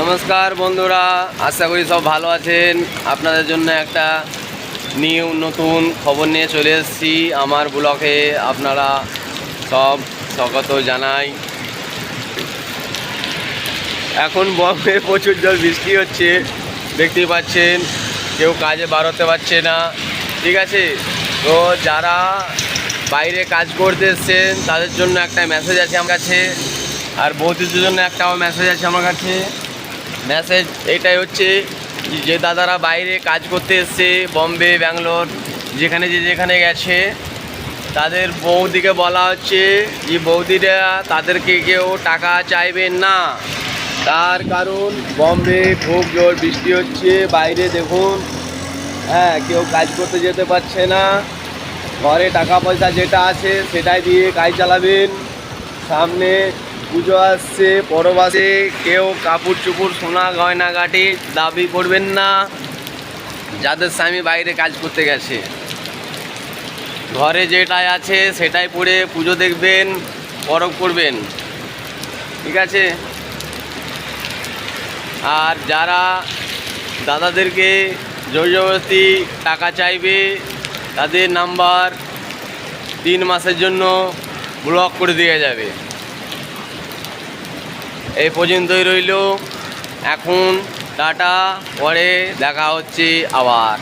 নমস্কার বন্ধুরা, আশা করি সব ভালো আছেন। আপনাদের জন্য একটা নিউ, নতুন খবর নিয়ে চলে এসেছি। আমার ব্লকে আপনারা সব স্বাগত জানাই। এখন বম্বে প্রচুর জল, বৃষ্টি হচ্ছে। দেখতেই পাচ্ছেন, কেউ কাজে বার হতে পারছে না। ঠিক আছে? তো যারা বাইরে কাজ করতে এসছেন, তাদের জন্য একটা মেসেজ আছে আমার কাছে। আর বৌদিদের জন্য একটা মেসেজ আছে আমার কাছে। মেসেজ এটাই হচ্ছে যে দাদারা বাইরে কাজ করতে এসছে, বম্বে, ব্যাঙ্গালোর, যেখানে যে যেখানে গেছে। তাদের বৌদিকে বলা হচ্ছে যে বৌদিরা তাদেরকে কেউ টাকা চাইবেন না। তার কারণ বম্বে খুব জোর বৃষ্টি হচ্ছে, বাইরে দেখুন। হ্যাঁ কেউ কাজ করতে যেতে পারছে না। ঘরে টাকা পয়সা যেটা আছে সেটাই দিয়ে কাজ চালাবেন। সামনে পুজো আসছে, পরব আসছে, কেউ কাপড় চুপুর সোনা গয়না গাটি দাবি করবেন না। যাদের স্বামী বাইরে কাজ করতে গেছে। ঘরে যেটাই আছে সেটাই পরে পুজো দেখবেন, পরব করবেন। ঠিক আছে? আর যারা দাদাদেরকে জোর জবরদস্তি টাকা চাইবে, তাদের নাম্বার তিন মাসের জন্য ব্লক করে দেওয়া যাবে। এই পর্যন্তই রইল। এখন টাটা পরে দেখা হচ্ছে আবার।